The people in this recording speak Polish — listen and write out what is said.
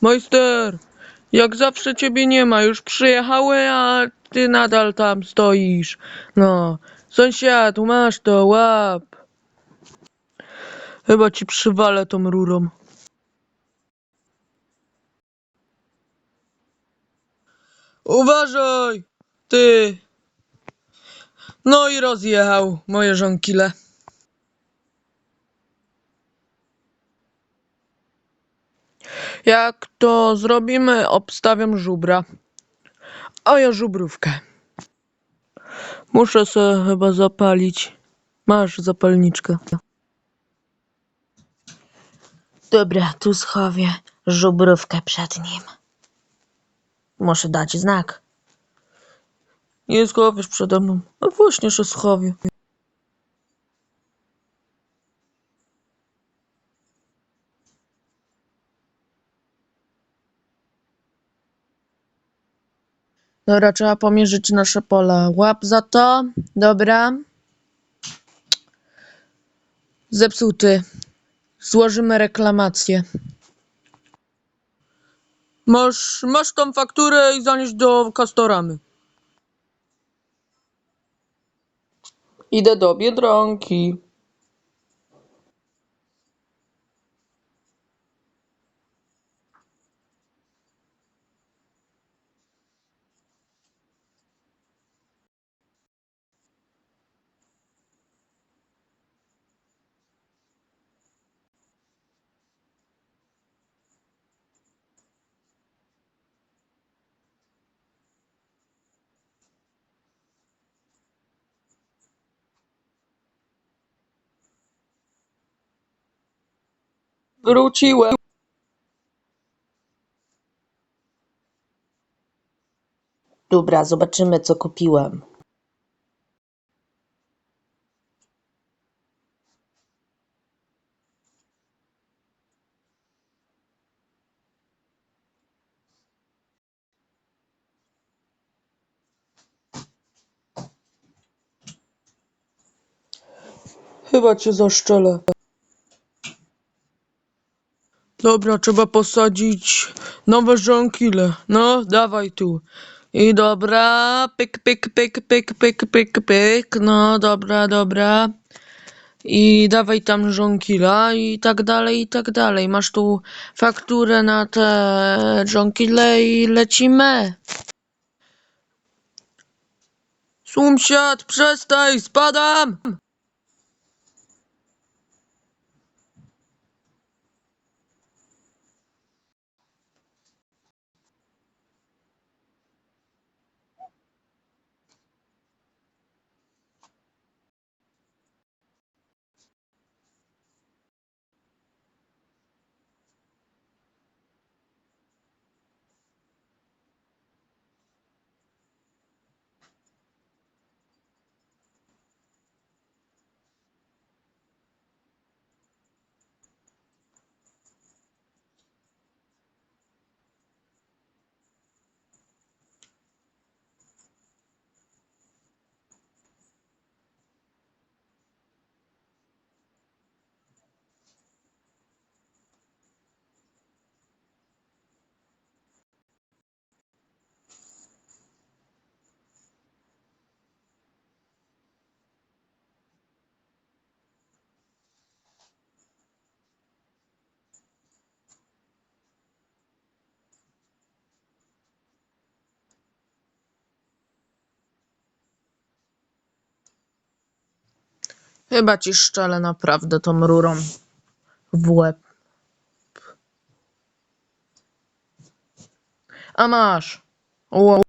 Majster, jak zawsze ciebie nie ma, już przyjechały, a ty nadal tam stoisz. No, sąsiad, masz to, łap. Chyba ci przywalę tą rurą. Uważaj, ty. No i rozjechał moje żonkile. Jak to zrobimy, obstawiam żubra. A ja żubrówkę. Muszę se chyba zapalić. Masz zapalniczkę. Dobra, tu schowię żubrówkę przed nim. Muszę dać znak. Nie schowisz przede mną. A właśnie się schowię. Dobra, trzeba pomierzyć nasze pola. Łap za to. Dobra. Zepsuty. Złożymy reklamację. Masz, masz tą fakturę i zanieś do Kastoramy. Idę do Biedronki. Wróciłem. Dobra, zobaczymy, co kupiłem. Chyba cię zaszczelę. Dobra, trzeba posadzić nowe żonkile. No, dawaj tu. I dobra, pyk, pyk, pyk, pyk, pyk, pyk, pyk. No, dobra, dobra. I dawaj tam żonkila i tak dalej, i tak dalej. Masz tu fakturę na te żonkile i lecimy. Sąsiad, przestań, spadam! Chyba ci szczelę naprawdę tą rurą w łeb. A masz. Ło-